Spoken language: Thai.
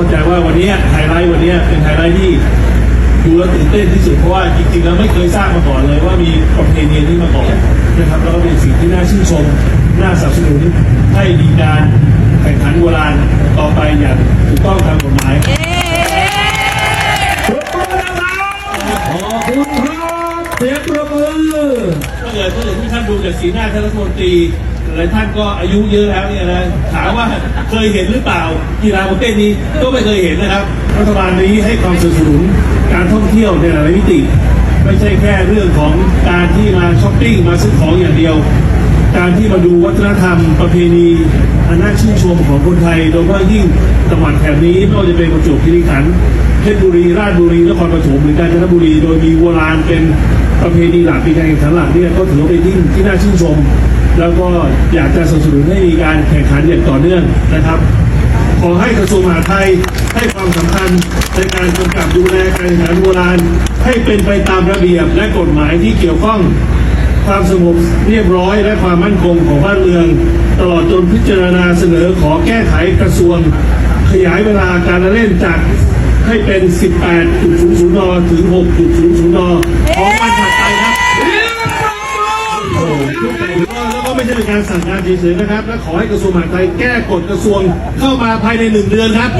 เข้าใจว่าวันนี้ไฮไลท์วันนี้เป็นไฮไลท์ที่ดูแล้วตื่นเต้นที่สุดเพราะว่าจริงๆแล้วไม่เคยทราบมาก่อนเลยว่ามีประเพณีนี้มาก่อนนะครับแล้วก็เป็นสิ่งที่น่าชื่นชมน่าสนับสนุนให้มีการแข่งขันโบราณต่อไปอย่างถูกต้องตามกฎหมายปรบมือนะครับขอบคุณครับเสียงปรบมือถ้าเกิดถ้าเกิดที่ท่านดูจากสีหน้าท่านรัฐมนตรี หลายท่านก็อายุเยอะแล้วเนี่ยนะถามว่าเคยเห็นหรือเปล่ากีฬาประเภทนี้ก็ไม่เคยเห็นนะครับ รัฐบาลนี้ให้ความสนับสนุนการท่องเที่ยวในหลายมิติ ไม่ใช่แค่เรื่องของการที่มาช้อปปิ้งมาซื้อของอย่างเดียว การที่มาดูวัฒนธรรมประเพณีอันน่าชื่นชมของคนไทยโดยเฉพาะยิ่งจังหวัดแถบนี้ไม่ว่าจะเป็นประจวบคีรีขันธ์เพชรบุรีราชบุรีนครปฐมหรือกาญจนบุรีโดยมีโบราณเป็นประเพณีหลักมีการแข่งขันหลักเนี่ยก็ถือว่าเป็นที่ที่น่าชื่นชม แล้วก็อยากจะสนับสนุนให้มีการแข่งขันอย่างต่อเนื่องนะครับ ขอให้กระทรวงมหาดไทยให้ความสำคัญในการกำกับดูแลการแข่งขันโบราณ ให้เป็นไปตามระเบียบและกฎหมายที่เกี่ยวข้องความสงบเรียบร้อยและความมั่นคงของบ้านเมือง ตลอดจนพิจารณาเสนอขอแก้ไขกระทรวง ขยายเวลาการเล่นจากให้เป็น 18.00 น ถึง 6.00 น ของวันถัดไปครับ ไม่ใช่เป็นการสั่งการเฉยๆนะครับ และขอให้กระทรวงมหาดไทยแก้กฎกระทรวงเข้ามาภายในหนึ่งเดือนครับ